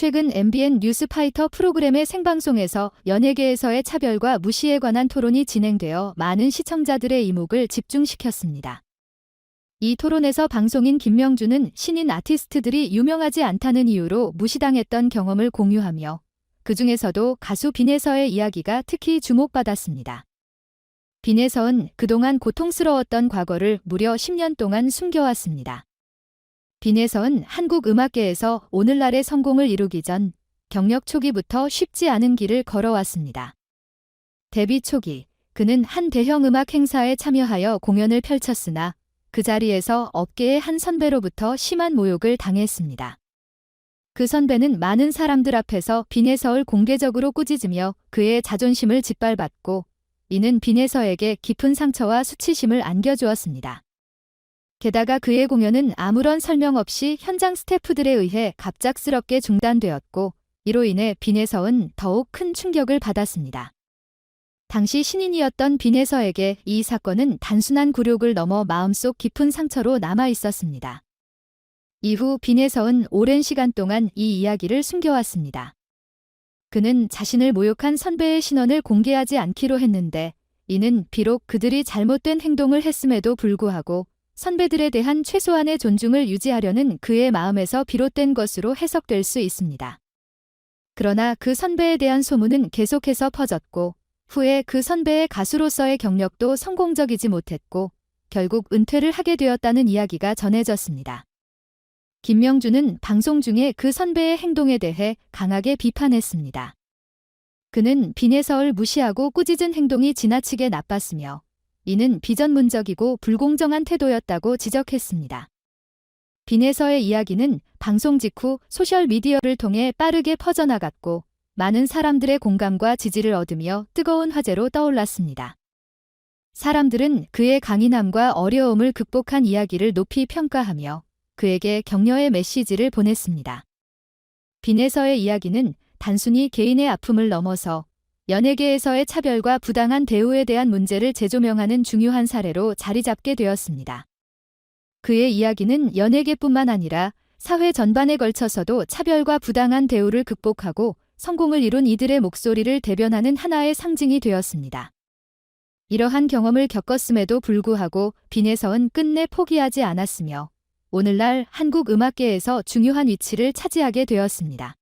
최근 MBN 뉴스파이터 프로그램의 생방송에서 연예계에서의 차별과 무시에 관한 토론이 진행되어 많은 시청자들의 이목을 집중시켰습니다. 이 토론에서 방송인 김명주는 신인 아티스트들이 유명하지 않다는 이유로 무시당했던 경험을 공유하며 그 중에서도 가수 빈에서의 이야기가 특히 주목받았습니다. 빈에서는 그동안 고통스러웠던 과거를 무려 10년 동안 숨겨왔습니다. 빈에서는 한국 음악계에서 오늘날의 성공을 이루기 전 경력 초기부터 쉽지 않은 길을 걸어왔습니다. 데뷔 초기, 그는 한 대형 음악 행사에 참여하여 공연을 펼쳤으나 그 자리에서 업계의 한 선배로부터 심한 모욕을 당했습니다. 그 선배는 많은 사람들 앞에서 빈에서를 공개적으로 꾸짖으며 그의 자존심을 짓밟았고 이는 빈에서에게 깊은 상처와 수치심을 안겨주었습니다. 게다가 그의 공연은 아무런 설명 없이 현장 스태프들에 의해 갑작스럽게 중단되었고 이로 인해 빈에서은 더욱 큰 충격을 받았습니다. 당시 신인이었던 빈에서에게 이 사건은 단순한 굴욕을 넘어 마음속 깊은 상처로 남아 있었습니다. 이후 빈에서은 오랜 시간 동안 이 이야기를 숨겨왔습니다. 그는 자신을 모욕한 선배의 신원을 공개하지 않기로 했는데 이는 비록 그들이 잘못된 행동을 했음에도 불구하고 선배들에 대한 최소한의 존중을 유지하려는 그의 마음에서 비롯된 것으로 해석될 수 있습니다. 그러나 그 선배에 대한 소문은 계속해서 퍼졌고 후에 그 선배의 가수로서의 경력도 성공적이지 못했고 결국 은퇴를 하게 되었다는 이야기가 전해졌습니다. 김명주는 방송 중에 그 선배의 행동에 대해 강하게 비판했습니다. 그는 빈에서를 무시하고 꾸짖은 행동이 지나치게 나빴으며 이는 비전문적이고 불공정한 태도였다고 지적했습니다. 빈에서의 이야기는 방송 직후 소셜미디어를 통해 빠르게 퍼져나갔고 많은 사람들의 공감과 지지를 얻으며 뜨거운 화제로 떠올랐습니다. 사람들은 그의 강인함과 어려움을 극복한 이야기를 높이 평가하며 그에게 격려의 메시지를 보냈습니다. 빈에서의 이야기는 단순히 개인의 아픔을 넘어서 연예계에서의 차별과 부당한 대우에 대한 문제를 재조명하는 중요한 사례로 자리 잡게 되었습니다. 그의 이야기는 연예계뿐만 아니라 사회 전반에 걸쳐서도 차별과 부당한 대우를 극복하고 성공을 이룬 이들의 목소리를 대변하는 하나의 상징이 되었습니다. 이러한 경험을 겪었음에도 불구하고 빈에서는 끝내 포기하지 않았으며 오늘날 한국 음악계에서 중요한 위치를 차지하게 되었습니다.